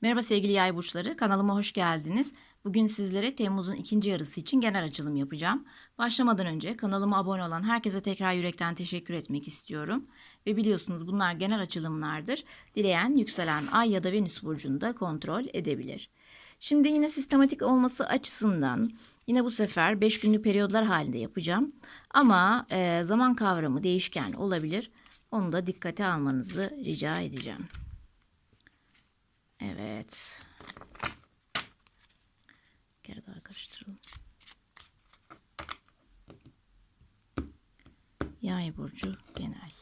Merhaba sevgili yay burçları, kanalıma hoş geldiniz. Bugün sizlere Temmuz'un ikinci yarısı için genel açılım yapacağım. Başlamadan önce kanalıma abone olan herkese tekrar yürekten teşekkür etmek istiyorum. Ve biliyorsunuz bunlar genel açılımlardır. Dileyen yükselen ay ya da venüs burcunu da kontrol edebilir. Şimdi yine sistematik olması açısından yine bu sefer 5 günlük periyodlar halinde yapacağım. Ama zaman kavramı değişken olabilir. Onu da dikkate almanızı rica edeceğim. Evet. Bir kere daha karıştıralım. Yay burcu genel.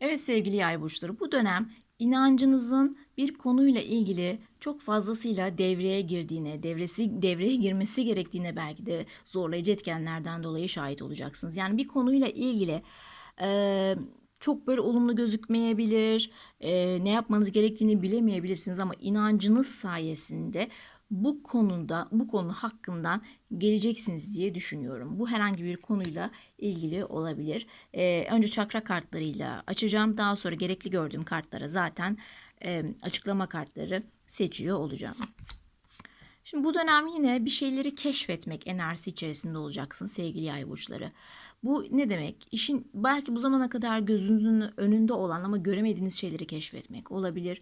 Evet sevgili yay burçları bu dönem inancınızın bir konuyla ilgili çok fazlasıyla devreye girdiğine, devresi devreye girmesi gerektiğine belki de zorlayıcı etkenlerden dolayı şahit olacaksınız. Yani bir konuyla ilgili e, çok böyle olumlu gözükmeyebilir, e, ne yapmanız gerektiğini bilemeyebilirsiniz ama inancınız sayesinde bu konuda, bu konu hakkından geleceksiniz diye düşünüyorum. Bu herhangi bir konuyla ilgili olabilir. E, önce çakra kartlarıyla açacağım. Daha sonra gerekli gördüğüm kartlara zaten e, açıklama kartları seçiyor olacağım. Şimdi bu dönem yine bir şeyleri keşfetmek enerjisi içerisinde olacaksın sevgili yay burçları. Bu ne demek? İşin belki bu zamana kadar gözünüzün önünde olan ama göremediğiniz şeyleri keşfetmek olabilir.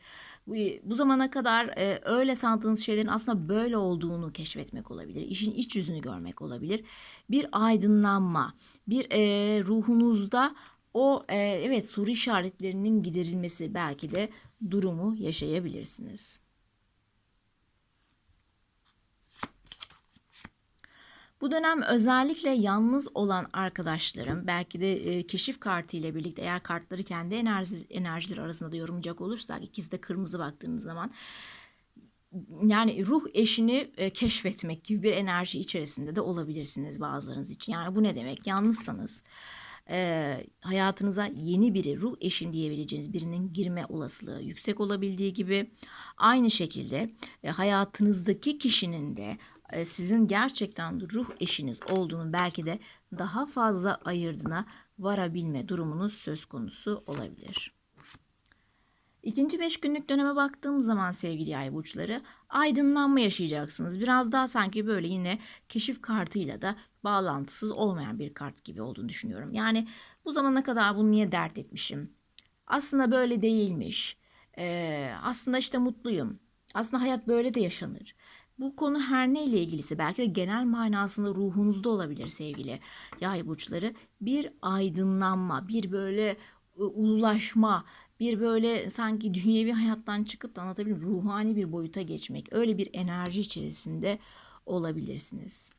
Bu, zamana kadar e, öyle sandığınız şeylerin aslında böyle olduğunu keşfetmek olabilir. İşin iç yüzünü görmek olabilir. Bir aydınlanma, bir e, ruhunuzda o e, evet soru işaretlerinin giderilmesi belki de durumu yaşayabilirsiniz. Bu dönem özellikle yalnız olan arkadaşlarım belki de e, keşif kartı ile birlikte eğer kartları kendi enerji, enerjileri arasında da yorumlayacak olursak ikisi de kırmızı baktığınız zaman yani ruh eşini e, keşfetmek gibi bir enerji içerisinde de olabilirsiniz bazılarınız için. Yani bu ne demek? Yalnızsanız e, hayatınıza yeni biri, ruh eşim diyebileceğiniz birinin girme olasılığı yüksek olabildiği gibi aynı şekilde e, hayatınızdaki kişinin de sizin gerçekten ruh eşiniz olduğunu belki de daha fazla ayırdığına varabilme durumunuz söz konusu olabilir. İkinci beş günlük döneme baktığım zaman sevgili yay burçları aydınlanma yaşayacaksınız. Biraz daha sanki böyle yine keşif kartıyla da bağlantısız olmayan bir kart gibi olduğunu düşünüyorum. Yani bu zamana kadar bunu niye dert etmişim? Aslında böyle değilmiş. Ee, aslında işte mutluyum. Aslında hayat böyle de yaşanır. Bu konu her neyle ilgilisi belki de genel manasında ruhunuzda olabilir sevgili yay burçları. Bir aydınlanma, bir böyle ıı, ulaşma, bir böyle sanki dünyevi hayattan çıkıp da anlatabilirim ruhani bir boyuta geçmek. Öyle bir enerji içerisinde olabilirsiniz.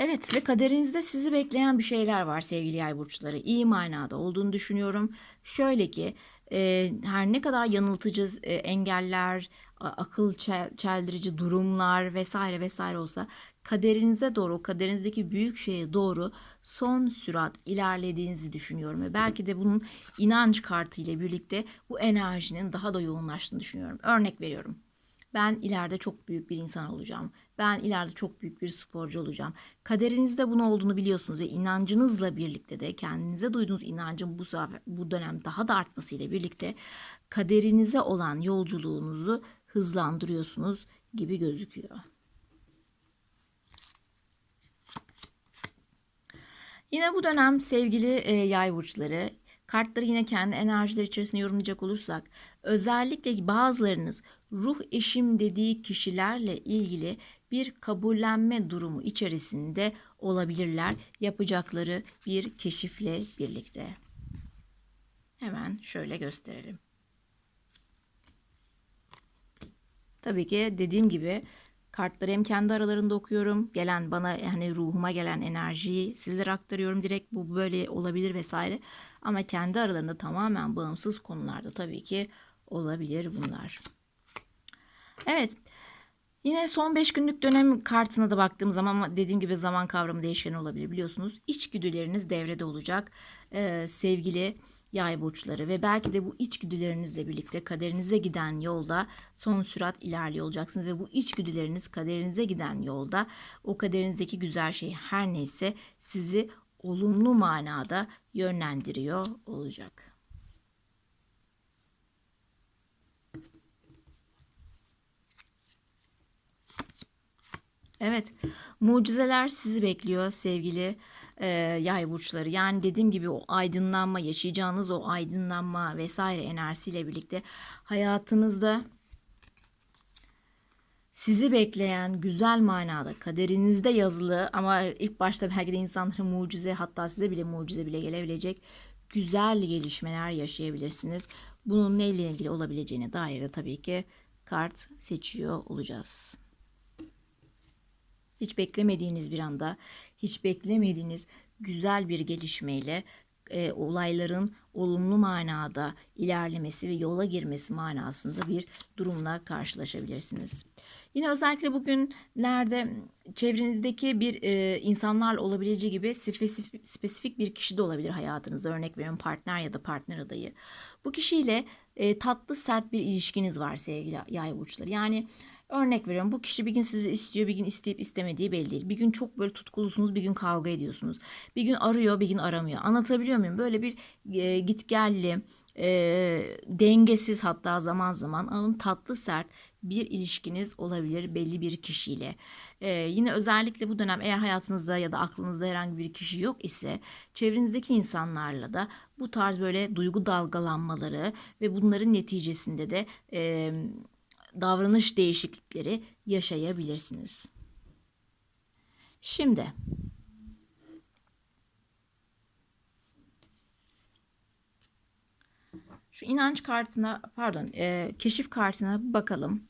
Evet ve kaderinizde sizi bekleyen bir şeyler var sevgili yay burçları. İyi manada olduğunu düşünüyorum. Şöyle ki e, her ne kadar yanıltıcı e, engeller, akıl çel- çeldirici durumlar vesaire vesaire olsa kaderinize doğru, kaderinizdeki büyük şeye doğru son sürat ilerlediğinizi düşünüyorum. Ve belki de bunun inanç kartı ile birlikte bu enerjinin daha da yoğunlaştığını düşünüyorum. Örnek veriyorum. Ben ileride çok büyük bir insan olacağım. Ben ileride çok büyük bir sporcu olacağım. Kaderinizde bunu olduğunu biliyorsunuz ve inancınızla birlikte de kendinize duyduğunuz inancın bu bu dönem daha da artmasıyla birlikte kaderinize olan yolculuğunuzu hızlandırıyorsunuz gibi gözüküyor. Yine bu dönem sevgili e, yay burçları kartları yine kendi enerjiler içerisinde yorumlayacak olursak özellikle bazılarınız ruh eşim dediği kişilerle ilgili bir kabullenme durumu içerisinde olabilirler yapacakları bir keşifle birlikte. Hemen şöyle gösterelim. Tabii ki dediğim gibi kartları hem kendi aralarında okuyorum. Gelen bana yani ruhuma gelen enerjiyi sizlere aktarıyorum direkt. Bu böyle olabilir vesaire. Ama kendi aralarında tamamen bağımsız konularda tabii ki olabilir bunlar. Evet. Yine son 5 günlük dönem kartına da baktığım zaman ama dediğim gibi zaman kavramı değişken olabilir biliyorsunuz. İçgüdüleriniz devrede olacak. Ee, sevgili yay burçları ve belki de bu içgüdülerinizle birlikte kaderinize giden yolda son sürat ilerliyor olacaksınız ve bu içgüdüleriniz kaderinize giden yolda o kaderinizdeki güzel şey her neyse sizi olumlu manada yönlendiriyor olacak. Evet, mucizeler sizi bekliyor sevgili e, yay burçları. Yani dediğim gibi o aydınlanma, yaşayacağınız o aydınlanma vesaire enerjisiyle birlikte hayatınızda sizi bekleyen güzel manada kaderinizde yazılı ama ilk başta belki de insanlara mucize hatta size bile mucize bile gelebilecek güzel gelişmeler yaşayabilirsiniz. Bunun neyle ilgili olabileceğine dair de tabii ki kart seçiyor olacağız. Hiç beklemediğiniz bir anda, hiç beklemediğiniz güzel bir gelişmeyle e, olayların olumlu manada ilerlemesi ve yola girmesi manasında bir durumla karşılaşabilirsiniz. Yine özellikle bugünlerde çevrenizdeki bir e, insanlarla olabileceği gibi spesifik, spesifik bir kişi de olabilir hayatınızda. Örnek veriyorum partner ya da partner adayı. Bu kişiyle e, tatlı sert bir ilişkiniz var sevgili yay burçları. Yani Örnek veriyorum bu kişi bir gün sizi istiyor bir gün isteyip istemediği belli değil. Bir gün çok böyle tutkulusunuz bir gün kavga ediyorsunuz. Bir gün arıyor bir gün aramıyor. Anlatabiliyor muyum? Böyle bir e, gitgelli e, dengesiz hatta zaman zaman ama tatlı sert bir ilişkiniz olabilir belli bir kişiyle. Ee, yine özellikle bu dönem eğer hayatınızda ya da aklınızda herhangi bir kişi yok ise çevrenizdeki insanlarla da bu tarz böyle duygu dalgalanmaları ve bunların neticesinde de e, davranış değişiklikleri yaşayabilirsiniz. Şimdi şu inanç kartına pardon e, keşif kartına bakalım.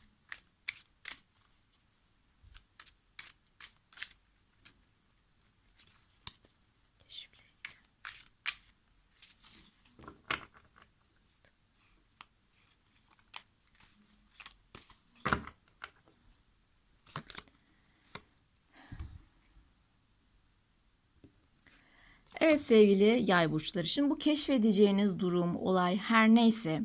Evet sevgili yay burçları. Şimdi bu keşfedeceğiniz durum, olay her neyse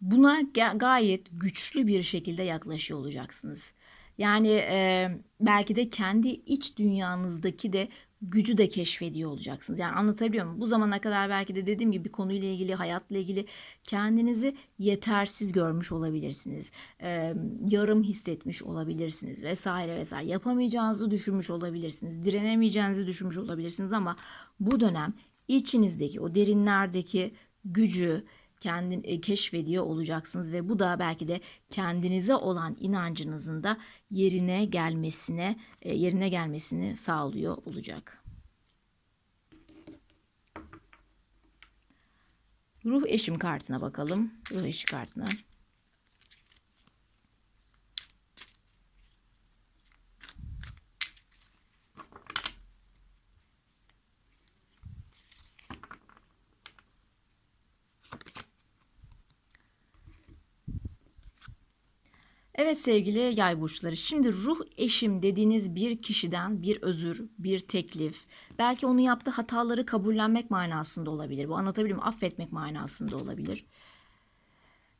buna gayet güçlü bir şekilde yaklaşıyor olacaksınız. Yani e, belki de kendi iç dünyanızdaki de gücü de keşfediyor olacaksınız. Yani anlatabiliyor muyum? Bu zamana kadar belki de dediğim gibi konuyla ilgili, hayatla ilgili kendinizi yetersiz görmüş olabilirsiniz. Ee, yarım hissetmiş olabilirsiniz vesaire vesaire. Yapamayacağınızı düşünmüş olabilirsiniz. Direnemeyeceğinizi düşünmüş olabilirsiniz ama bu dönem içinizdeki o derinlerdeki gücü, kendin e, keşfediyor olacaksınız ve bu da belki de kendinize olan inancınızın da yerine gelmesine e, yerine gelmesini sağlıyor olacak. Ruh eşim kartına bakalım. Ruh eşi kartına. Evet sevgili yay burçları. Şimdi ruh eşim dediğiniz bir kişiden bir özür, bir teklif, belki onun yaptığı hataları kabullenmek manasında olabilir. Bu anlatabilir miyim? Affetmek manasında olabilir.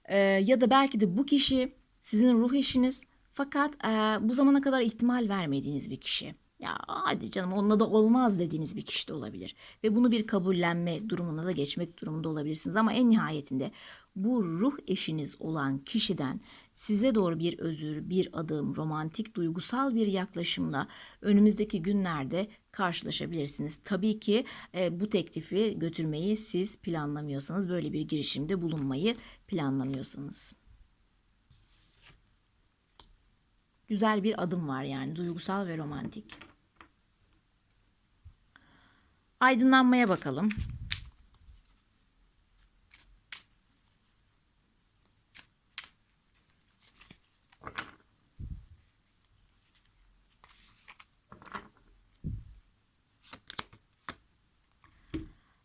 Ee, ya da belki de bu kişi sizin ruh eşiniz fakat e, bu zamana kadar ihtimal vermediğiniz bir kişi. Ya hadi canım onunla da olmaz dediğiniz bir kişi de olabilir. Ve bunu bir kabullenme durumuna da geçmek durumunda olabilirsiniz. Ama en nihayetinde bu ruh eşiniz olan kişiden size doğru bir özür, bir adım, romantik, duygusal bir yaklaşımla önümüzdeki günlerde karşılaşabilirsiniz. Tabii ki e, bu teklifi götürmeyi siz planlamıyorsanız, böyle bir girişimde bulunmayı planlamıyorsanız. Güzel bir adım var yani duygusal ve romantik. Aydınlanmaya bakalım.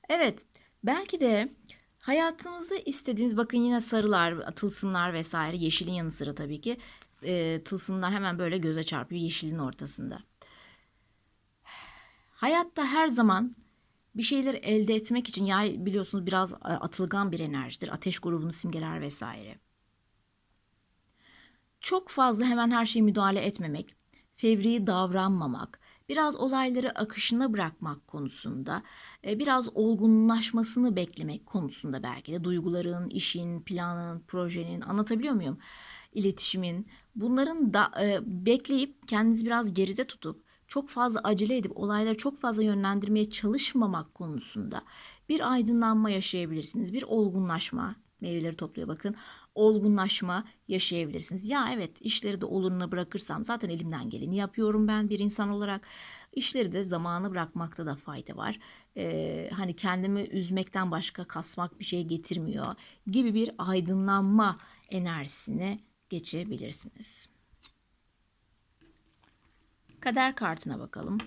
Evet, belki de hayatımızda istediğimiz bakın yine sarılar, tılsımlar vesaire yeşilin yanı sıra tabii ki e, tılsımlar hemen böyle göze çarpıyor yeşilin ortasında. Hayatta her zaman bir şeyleri elde etmek için yay biliyorsunuz biraz e, atılgan bir enerjidir. Ateş grubunu simgeler vesaire. Çok fazla hemen her şeye müdahale etmemek, fevri davranmamak, biraz olayları akışına bırakmak konusunda, e, biraz olgunlaşmasını beklemek konusunda belki de duyguların, işin, planın, projenin anlatabiliyor muyum? İletişimin bunların da e, bekleyip kendinizi biraz geride tutup çok fazla acele edip olayları çok fazla yönlendirmeye çalışmamak konusunda bir aydınlanma yaşayabilirsiniz. Bir olgunlaşma, meyveleri topluyor bakın. Olgunlaşma yaşayabilirsiniz. Ya evet işleri de oluruna bırakırsam zaten elimden geleni yapıyorum ben bir insan olarak. İşleri de zamanı bırakmakta da fayda var. Ee, hani kendimi üzmekten başka kasmak bir şey getirmiyor gibi bir aydınlanma enerjisine geçebilirsiniz. Kader kartına bakalım.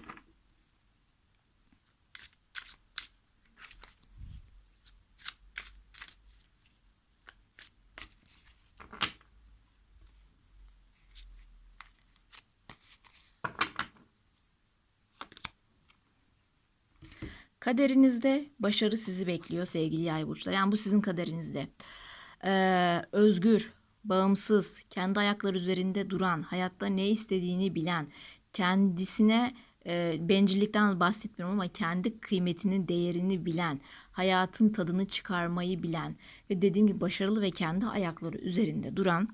Kaderinizde başarı sizi bekliyor sevgili yay burçları. Yani bu sizin kaderinizde. Ee, özgür, bağımsız, kendi ayakları üzerinde duran, hayatta ne istediğini bilen, kendisine e, bencillikten bahsetmiyorum ama kendi kıymetinin değerini bilen, hayatın tadını çıkarmayı bilen ve dediğim gibi başarılı ve kendi ayakları üzerinde duran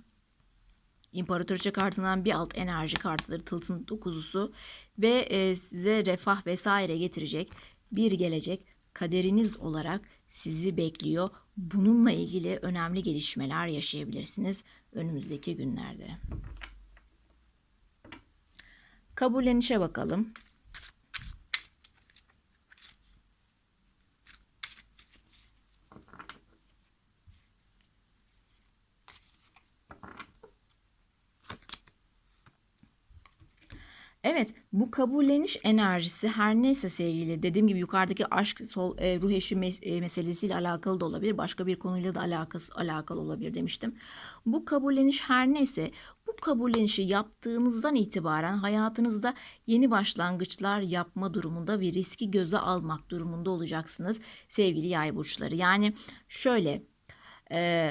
İmparatoriçe kartından bir alt enerji kartıdır tılsım dokuzusu ve e, size refah vesaire getirecek bir gelecek kaderiniz olarak sizi bekliyor. Bununla ilgili önemli gelişmeler yaşayabilirsiniz önümüzdeki günlerde. Kabullenişe bakalım. Evet, bu kabulleniş enerjisi her neyse sevgili dediğim gibi yukarıdaki aşk sol e, ruh eşi mes- e, meselesiyle alakalı da olabilir. Başka bir konuyla da alakası alakalı olabilir demiştim. Bu kabulleniş her neyse bu kabullenişi yaptığınızdan itibaren hayatınızda yeni başlangıçlar yapma durumunda ve riski göze almak durumunda olacaksınız sevgili yay burçları. Yani şöyle e,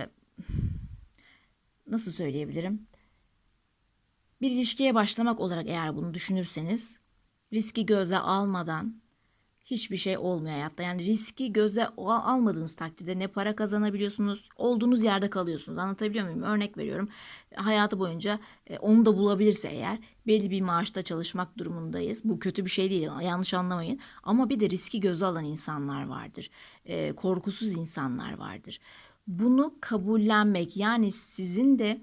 nasıl söyleyebilirim? Bir ilişkiye başlamak olarak eğer bunu düşünürseniz riski göze almadan hiçbir şey olmuyor hayatta. Yani riski göze almadığınız takdirde ne para kazanabiliyorsunuz, olduğunuz yerde kalıyorsunuz. Anlatabiliyor muyum? Örnek veriyorum. Hayatı boyunca e, onu da bulabilirse eğer belli bir maaşta çalışmak durumundayız. Bu kötü bir şey değil, yanlış anlamayın. Ama bir de riski göze alan insanlar vardır. E, korkusuz insanlar vardır. Bunu kabullenmek yani sizin de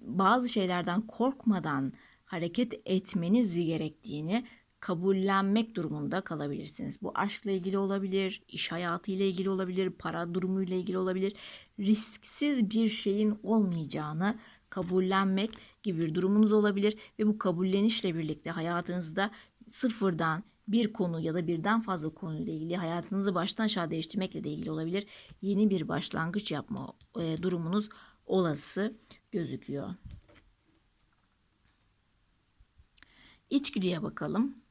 bazı şeylerden korkmadan hareket etmeniz gerektiğini kabullenmek durumunda kalabilirsiniz. Bu aşkla ilgili olabilir, iş hayatıyla ilgili olabilir, para durumuyla ilgili olabilir. Risksiz bir şeyin olmayacağını kabullenmek gibi bir durumunuz olabilir ve bu kabullenişle birlikte hayatınızda sıfırdan bir konu ya da birden fazla konuyla ilgili hayatınızı baştan aşağı değiştirmekle de ilgili olabilir. Yeni bir başlangıç yapma e, durumunuz olası gözüküyor. İçgüdüye bakalım.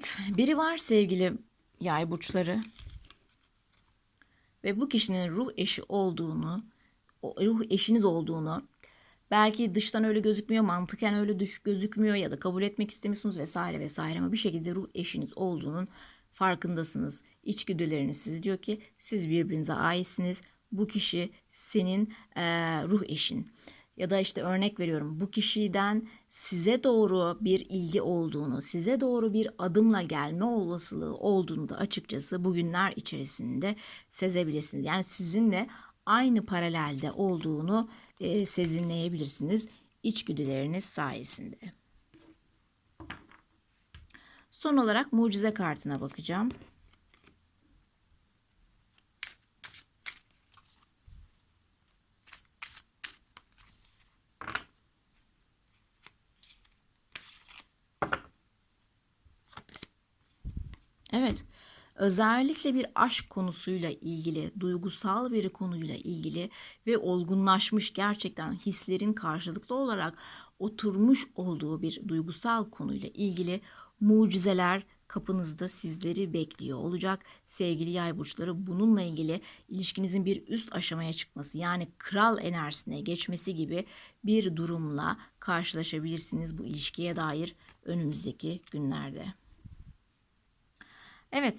Evet, biri var sevgili yay burçları ve bu kişinin ruh eşi olduğunu, ruh eşiniz olduğunu belki dıştan öyle gözükmüyor, mantıken öyle düş gözükmüyor ya da kabul etmek istemiyorsunuz vesaire vesaire ama bir şekilde ruh eşiniz olduğunun farkındasınız. İçgüdüleriniz sizi diyor ki siz birbirinize aitsiniz. Bu kişi senin e, ruh eşin ya da işte örnek veriyorum bu kişiden size doğru bir ilgi olduğunu, size doğru bir adımla gelme olasılığı olduğunu da açıkçası bugünler içerisinde sezebilirsiniz. Yani sizinle aynı paralelde olduğunu e, sezinleyebilirsiniz içgüdüleriniz sayesinde. Son olarak mucize kartına bakacağım. Evet. Özellikle bir aşk konusuyla ilgili, duygusal bir konuyla ilgili ve olgunlaşmış gerçekten hislerin karşılıklı olarak oturmuş olduğu bir duygusal konuyla ilgili mucizeler kapınızda sizleri bekliyor olacak. Sevgili yay burçları bununla ilgili ilişkinizin bir üst aşamaya çıkması yani kral enerjisine geçmesi gibi bir durumla karşılaşabilirsiniz bu ilişkiye dair önümüzdeki günlerde. Evet,